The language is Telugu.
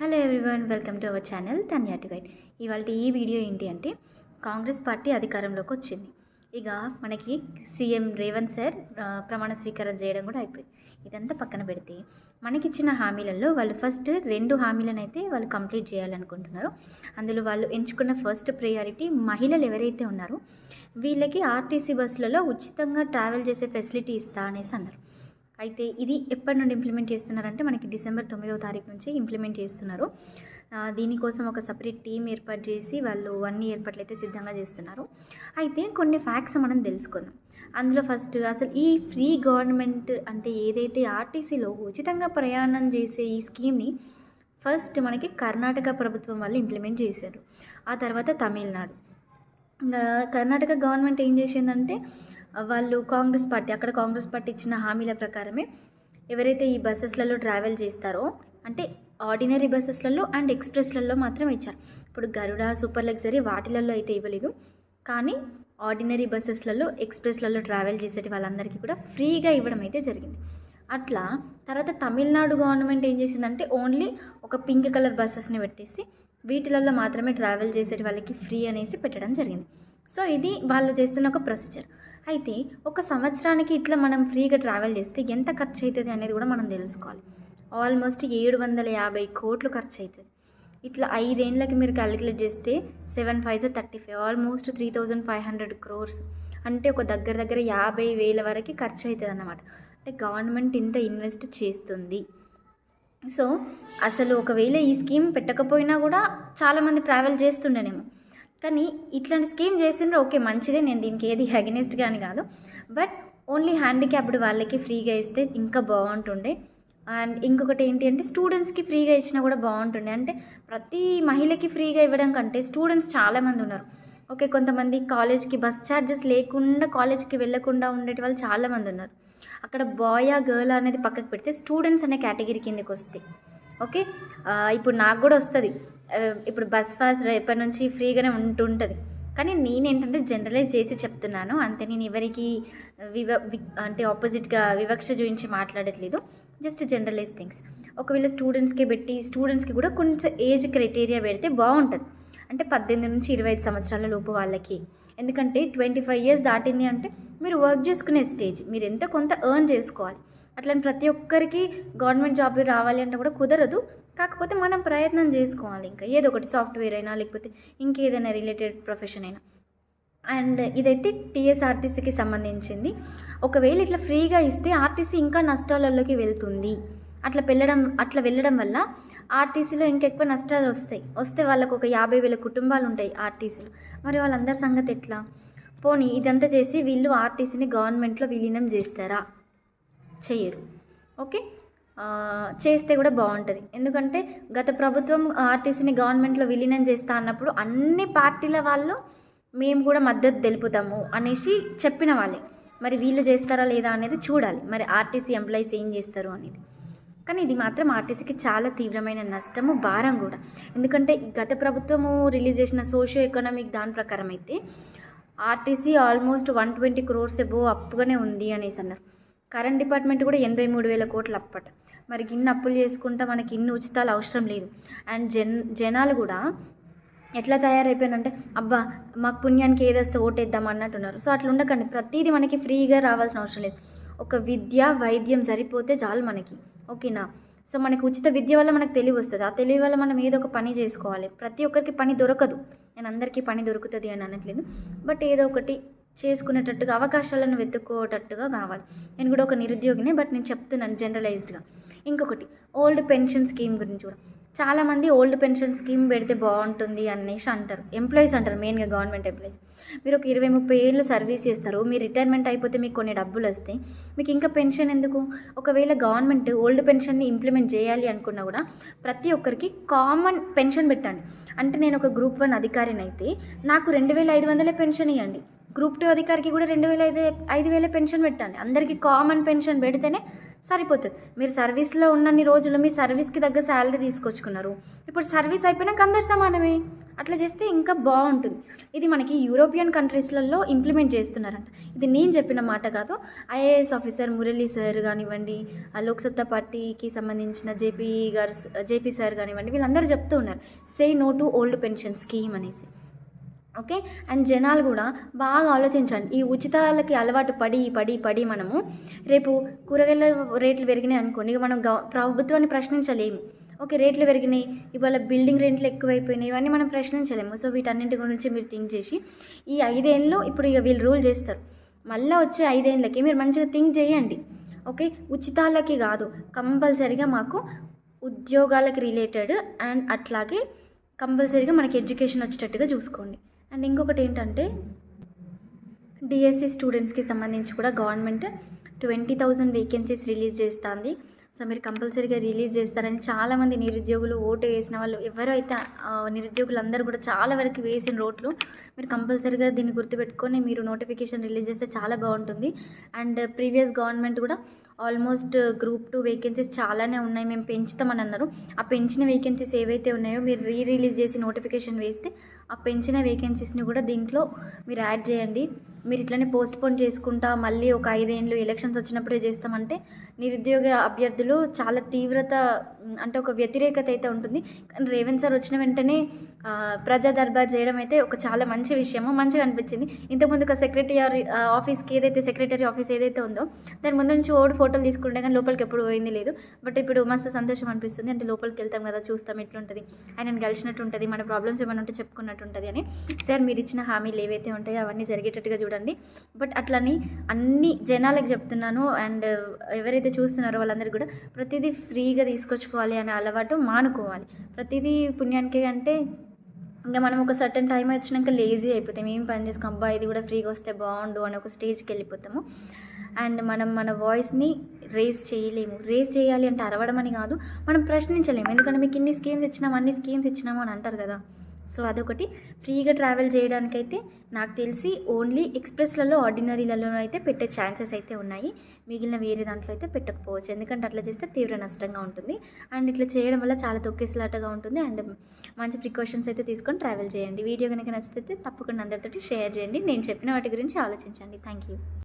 Hello everyone welcome to our channel తన్యాటి guide ఇవాళ ఈ వీడియో ఏంటి అంటే కాంగ్రెస్ పార్టీ అధికారంలోకి వచ్చింది. ఇక మనకి సీఎం రేవంత్ సార్ ప్రమాణ స్వీకారం చేయడం కూడా అయిపోయింది. ఇదంతా పక్కన పెడితే మనకిచ్చిన హామీలలో వాళ్ళు ఫస్ట్ రెండు హామీలను అయితే వాళ్ళు కంప్లీట్ చేయాలనుకుంటున్నారు. అందులో వాళ్ళు ఎంచుకున్న ఫస్ట్ ప్రయారిటీ మహిళలు ఎవరైతే ఉన్నారో వీళ్ళకి ఆర్టీసీ బస్సులలో ఉచితంగా ట్రావెల్ చేసే ఫెసిలిటీ ఇస్తా అనేసి అన్నారు. అయితే ఇది ఎప్పటి నుండి ఇంప్లిమెంట్ చేస్తున్నారంటే మనకి డిసెంబర్ తొమ్మిదవ తారీఖు నుంచి ఇంప్లిమెంట్ చేస్తున్నారు. దీనికోసం ఒక సపరేట్ టీం ఏర్పాటు చేసి వాళ్ళు అన్ని ఏర్పాట్లు అయితే సిద్ధంగా చేస్తున్నారు. అయితే కొన్ని ఫ్యాక్ట్స్ మనం తెలుసుకుందాం. అందులో ఫస్ట్ అసలు ఈ ఫ్రీ గవర్నమెంట్ అంటే ఏదైతే ఆర్టీసీలో ఉచితంగా ప్రయాణం చేసే ఈ స్కీమ్ని ఫస్ట్ మనకి కర్ణాటక ప్రభుత్వం వాళ్ళు ఇంప్లిమెంట్ చేశారు. ఆ తర్వాత తమిళనాడు. కర్ణాటక గవర్నమెంట్ ఏం చేసిందంటే వాళ్ళు కాంగ్రెస్ పార్టీ అక్కడ కాంగ్రెస్ పార్టీ ఇచ్చిన హామీల ప్రకారమే ఎవరైతే ఈ బస్సెస్లలో ట్రావెల్ చేస్తారో అంటే ఆర్డినరీ బస్సెస్లలో అండ్ ఎక్స్ప్రెస్లలో మాత్రం ఇచ్చారు. ఇప్పుడు గరుడ సూపర్ లగ్జరీ వాటిలలో అయితే ఇవ్వలేదు. కానీ ఆర్డినరీ బస్సెస్లలో ఎక్స్ప్రెస్లలో ట్రావెల్ చేసేటి వాళ్ళందరికీ కూడా ఫ్రీగా ఇవ్వడం అయితే జరిగింది. అట్లా తర్వాత తమిళనాడు గవర్నమెంట్ ఏం చేసిందంటే ఓన్లీ ఒక పింక్ కలర్ బస్సెస్ని పెట్టేసి వీటిలలో మాత్రమే ట్రావెల్ చేసేటి వాళ్ళకి ఫ్రీ అనేసి పెట్టడం జరిగింది. సో ఇది వాళ్ళు చేస్తున్న ఒక ప్రొసీజర్. అయితే ఒక సంవత్సరానికి ఇట్లా మనం ఫ్రీగా ట్రావెల్ చేస్తే ఎంత ఖర్చు అవుతుంది అనేది కూడా మనం తెలుసుకోవాలి. ఆల్మోస్ట్ ఏడు వందల యాభై కోట్లు ఖర్చు అవుతుంది ఇట్లా ఐదేళ్ళకి మీరు క్యాలిక్యులేట్ చేస్తే seven five thirty five almost three thousand five hundred crores. అంటే ఒక దగ్గర దగ్గర యాభై వేల వరకు ఖర్చు అవుతుంది అన్నమాట అంటే గవర్నమెంట్ ఇంత ఇన్వెస్ట్ చేస్తుంది. సో అసలు ఒకవేళ ఈ స్కీమ్ పెట్టకపోయినా కూడా చాలామంది ట్రావెల్ చేస్తుండేనేమో. కానీ ఇట్లాంటి స్కీమ్ చేసిండ్రు ఓకే మంచిదే నేను దీనికి ఏది అగెనిస్ట్ కానీ కాదు. బట్ ఓన్లీ హ్యాండిక్యాప్డ్ వాళ్ళకి ఫ్రీగా ఇస్తే ఇంకా బాగుంటుండే. అండ్ ఇంకొకటి ఏంటి అంటే స్టూడెంట్స్కి ఫ్రీగా ఇచ్చినా కూడా బాగుంటుండే. అంటే ప్రతి మహిళకి ఫ్రీగా ఇవ్వడం కంటే స్టూడెంట్స్ చాలామంది ఉన్నారు. ఓకే కొంతమంది కాలేజ్కి బస్ ఛార్జెస్ లేకుండా కాలేజ్కి వెళ్ళకుండా ఉండేటి వాళ్ళు చాలామంది ఉన్నారు. అక్కడ బాయ్ ఆ గర్ల్ అనేది పక్కకు పెడితే స్టూడెంట్స్ అనే కేటగిరీ కిందకి వస్తాయి. ఓకే ఇప్పుడు నాకు కూడా వస్తుంది. ఇప్పుడు బస్ పాస్ రేపటి నుంచి ఫ్రీగానే ఉంటుంటుంది. కానీ నేనేంటంటే జనరలైజ్ చేసి చెప్తున్నాను. అంతే నేను ఎవరికి వివ వి- అంటే ఆపోజిట్గా వివక్ష చూపించి మాట్లాడట్లేదు. Just generalize things. ఒకవేళ స్టూడెంట్స్కి పెట్టి స్టూడెంట్స్కి కూడా కొంచెం ఏజ్ క్రైటీరియా పెడితే బాగుంటుంది. అంటే పద్దెనిమిది నుంచి ఇరవై ఐదు సంవత్సరాల లోపు వాళ్ళకి. ఎందుకంటే ట్వంటీ ఫైవ్ ఇయర్స్ దాటింది అంటే మీరు వర్క్ చేసుకునే స్టేజ్. మీరు ఎంత కొంత ఎర్న్ చేసుకోవాలి. అట్లని ప్రతి ఒక్కరికి గవర్నమెంట్ జాబ్ రావాలి అంటే కూడా కుదరదు. కాకపోతే మనం ప్రయత్నం చేసుకోవాలి ఇంకా. ఏదో ఒకటి సాఫ్ట్వేర్ అయినా లేకపోతే ఇంకేదైనా రిలేటెడ్ ప్రొఫెషన్ అయినా. అండ్ ఇదైతే టీఎస్ఆర్టీసీకి సంబంధించింది. ఒకవేళ ఇట్లా ఫ్రీగా ఇస్తే ఆర్టీసీ ఇంకా నష్టాలలోకి వెళ్తుంది. అట్లా వెళ్ళడం అట్లా వెళ్ళడం వల్ల ఆర్టీసీలో ఇంకెక్కువ నష్టాలు వస్తాయి. వస్తే వాళ్ళకు ఒక యాభై వేల కుటుంబాలు ఉంటాయి ఆర్టీసీలో. మరి వాళ్ళందరి సంగతి ఎట్లా? పోనీ ఇదంతా చేసి వీళ్ళు ఆర్టీసీని గవర్నమెంట్లో విలీనం చేస్తారా? చెయ్యరు ఓకే? చేస్తే కూడా బాగుంటుంది. ఎందుకంటే గత ప్రభుత్వం ఆర్టీసీని గవర్నమెంట్లో విలీనం చేస్తా అన్నప్పుడు అన్ని పార్టీల వాళ్ళు మేము కూడా మద్దతు తెలుపుతాము అనేసి చెప్పిన వాళ్ళే. మరి వీళ్ళు చేస్తారా లేదా అనేది చూడాలి. మరి ఆర్టీసీ ఎంప్లాయీస్ ఏం చేస్తారు అనేది. కానీ ఇది మాత్రం ఆర్టీసీకి చాలా తీవ్రమైన నష్టము భారం కూడా. ఎందుకంటే గత ప్రభుత్వము రిలీజ్ చేసిన సోషియో ఎకనామిక్ దాని ప్రకారం అయితే RTC almost one twenty crores above అప్పుగానే ఉంది అనేసి అన్నారు. కరెంట్ డిపార్ట్మెంట్ కూడా ఎనభై మూడు వేల కోట్లు అప్పట. మరి ఇన్ని అప్పులు చేసుకుంటా మనకి ఇన్ని ఉచితాలు అవసరం లేదు. అండ్ జన్ జనాలు కూడా ఎట్లా తయారైపోయానంటే అబ్బా మాకు పుణ్యానికి ఏదేస్తే ఓటేద్దాం అన్నట్టున్నారు. సో అట్లా ఉండకండి. ప్రతిదీ మనకి ఫ్రీగా రావాల్సిన అవసరం లేదు. ఒక విద్య వైద్యం సరిపోతే చాలు మనకి. ఓకేనా? సో మనకి ఉచిత విద్య వల్ల మనకు తెలివి వస్తుంది. ఆ తెలివి వల్ల మనం ఏదో ఒక పని చేసుకోవాలి. ప్రతి ఒక్కరికి పని దొరకదు. నేను అందరికీ పని దొరుకుతుంది అని అనట్లేదు. బట్ ఏదో ఒకటి చేసుకునేటట్టుగా అవకాశాలను వెతుక్కోటట్టుగా కావాలి. నేను కూడా ఒక నిరుద్యోగినే బట్ నేను చెప్తున్నాను జనరలైజ్డ్గా. ఇంకొకటి ఓల్డ్ పెన్షన్ స్కీమ్ గురించి కూడా. చాలామంది ఓల్డ్ పెన్షన్ స్కీమ్ పెడితే బాగుంటుంది అనేసి అంటారు. ఎంప్లాయీస్ అంటారు మెయిన్గా గవర్నమెంట్ ఎంప్లాయీస్. మీరు ఒక ఇరవై ముప్పై ఏళ్ళు సర్వీస్ చేస్తారు మీ రిటైర్మెంట్ అయిపోతే మీకు కొన్ని డబ్బులు వస్తాయి మీకు ఇంకా పెన్షన్ ఎందుకు? ఒకవేళ గవర్నమెంట్ ఓల్డ్ పెన్షన్ని ఇంప్లిమెంట్ చేయాలి అనుకున్నా కూడా ప్రతి ఒక్కరికి కామన్ పెన్షన్ పెట్టండి. అంటే నేను ఒక గ్రూప్ వన్ అధికారిని అయితే నాకు రెండు వేల ఐదు వందలే పెన్షన్ ఇవ్వండి గ్రూప్ టూ అధికారికి కూడా రెండు వేల ఐదు ఐదు వేల పెన్షన్ పెట్టండి. అందరికీ కామన్ పెన్షన్ పెడితేనే సరిపోతుంది. మీరు సర్వీస్లో ఉన్నన్ని రోజులు మీ సర్వీస్కి తగ్గ శాలరీ తీసుకొచ్చుకున్నారు. ఇప్పుడు సర్వీస్ అయిపోయినాక అందరు సమానమే. అట్లా చేస్తే ఇంకా బాగుంటుంది. ఇది మనకి యూరోపియన్ కంట్రీస్లలో ఇంప్లిమెంట్ చేస్తున్నారంట. ఇది నేను చెప్పిన మాట కాదు. ఐఏఎస్ ఆఫీసర్ మురళీ సార్ కానివ్వండి ఆ లోక్సత్తా పార్టీకి సంబంధించిన జేపీ గారు జేపీ సార్ కానివ్వండి వీళ్ళందరూ చెప్తూ ఉన్నారు. Say no to old pension scheme అనేసి. ఓకే? అండ్ జనాలు కూడా బాగా ఆలోచించండి. ఈ ఉచితాలకి అలవాటు పడి పడి పడి మనము రేపు కూరగాయల రేట్లు పెరిగినాయి అనుకోండి ఇక మనం గవ ప్రభుత్వాన్ని ప్రశ్నించలేము. ఓకే రేట్లు పెరిగినాయి ఇవాళ బిల్డింగ్ రెంట్లు ఎక్కువైపోయినాయి ఇవన్నీ మనం ప్రశ్నించలేము. సో వీటన్నింటి గురించి మీరు థింక్ చేసి ఈ ఐదేళ్ళు ఇప్పుడు ఇక వీళ్ళు రూల్ చేస్తారు. మళ్ళీ వచ్చే ఐదేళ్ళకి మీరు మంచిగా థింక్ చేయండి. ఓకే? ఉచితాలకి కాదు కంపల్సరీగా మాకు ఉద్యోగాలకు రిలేటెడ్ అండ్ అట్లాగే కంపల్సరీగా మనకి ఎడ్యుకేషన్ వచ్చేటట్టుగా చూసుకోండి. అండ్ ఇంకొకటి ఏంటంటే డిఎస్సి స్టూడెంట్స్కి సంబంధించి కూడా government twenty thousand vacancies release చేస్తుంది. సో మీరు కంపల్సరీగా రిలీజ్ చేస్తారని చాలామంది నిరుద్యోగులు ఓటు వేసిన వాళ్ళు ఎవరైతే నిరుద్యోగులు అందరూ కూడా చాలా వరకు వేసిన రోడ్లు. మీరు కంపల్సరీగా దీన్ని గుర్తుపెట్టుకొని మీరు నోటిఫికేషన్ రిలీజ్ చేస్తే చాలా బాగుంటుంది. అండ్ ప్రీవియస్ గవర్నమెంట్ కూడా ఆల్మోస్ట్ గ్రూప్ టూ వేకెన్సీస్ చాలానే ఉన్నాయి. మేము పెంచుతామని అన్నారు. ఆ పెంచిన వేకెన్సీస్ ఏవైతే ఉన్నాయో మీరు రీ రిలీజ్ చేసి నోటిఫికేషన్ వేస్తే ఆ పెంచిన వేకెన్సీస్ని కూడా దీంట్లో మీరు యాడ్ చేయండి. మీరు ఇట్లనే పోస్ట్ పోన్ చేసుకుంటా మళ్ళీ ఒక ఐదేళ్ళు ఎలక్షన్స్ వచ్చినప్పుడే చేస్తామంటే నిరుద్యోగ అభ్యర్థులు చాలా తీవ్రత అంటే ఒక వ్యతిరేకత అయితే ఉంటుంది. కానీ రేవంత్ సార్ వచ్చిన వెంటనే ప్రజా దర్బార్ చేయడం అయితే ఒక చాలా మంచి విషయము. మంచిగా అనిపించింది. ఇంతకుముందు ఒక సెక్రటరీ ఆఫీస్కి ఏదైతే సెక్రటరీ ఆఫీస్ ఏదైతే ఉందో దాని ముందు నుంచి ఓడి ఫోటోలు తీసుకుంటే కానీ లోపలికి ఎప్పుడు పోయింది లేదు. బట్ ఇప్పుడు మస్తు సంతోషం అనిపిస్తుంది. అంటే లోపలికి వెళ్తాం కదా చూస్తాం ఎట్లుంటుంది. ఆయనను కలిసినట్టు ఉంటుంది. మన ప్రాబ్లమ్స్ ఏమైనా ఉంటే చెప్పుకున్నట్టు ఉంటుంది అని. సార్ మీరు ఇచ్చిన హామీలు ఏవైతే ఉంటాయో అవన్నీ జరిగేటట్టుగా చూడండి. బట్ అట్లని అన్ని జనాలకు చెప్తున్నాను. అండ్ ఎవరైతే చూస్తున్నారో వాళ్ళందరూ కూడా ప్రతిదీ ఫ్రీగా చేసుకోవాలి అనే అలవాటు మానుకోవాలి. ప్రతిదీ పుణ్యానికి అంటే ఇంకా మనం ఒక సర్టన్ టైం వచ్చినాక లేజీ అయిపోతాం. ఏం పని చేసుకోం అబ్బా ఇది కూడా ఫ్రీగా వస్తే బాగుండు అని ఒక స్టేజ్కి వెళ్ళిపోతాము. అండ్ మనం మన వాయిస్ని రేస్ చేయలేము. రేస్ చేయాలి అంటే అరవడం అని కాదు మనం ప్రశ్నించలేము. ఎందుకంటే మీకు ఇన్ని స్కీమ్స్ ఇచ్చినాము అన్ని స్కీమ్స్ ఇచ్చినాము అని అంటారు కదా. సో అదొకటి. ఫ్రీగా ట్రావెల్ చేయడానికైతే నాకు తెలిసి ఓన్లీ ఎక్స్ప్రెస్లలో ఆర్డినరీలలో అయితే పెట్టే ఛాన్సెస్ అయితే ఉన్నాయి. మిగిలిన వేరే దాంట్లో అయితే పెట్టకపోవచ్చు. ఎందుకంటే అట్లా చేస్తే తీవ్ర నష్టంగా ఉంటుంది. అండ్ ఇట్లా చేయడం వల్ల చాలా తొక్కేసలాటగా ఉంటుంది. అండ్ మంచి ప్రికాషన్స్ అయితే తీసుకొని ట్రావెల్ చేయండి. వీడియో కనుక నచ్చితే తప్పకుండా అందరితోటి షేర్ చేయండి. నేను చెప్పిన వాటి గురించి ఆలోచించండి. Thank you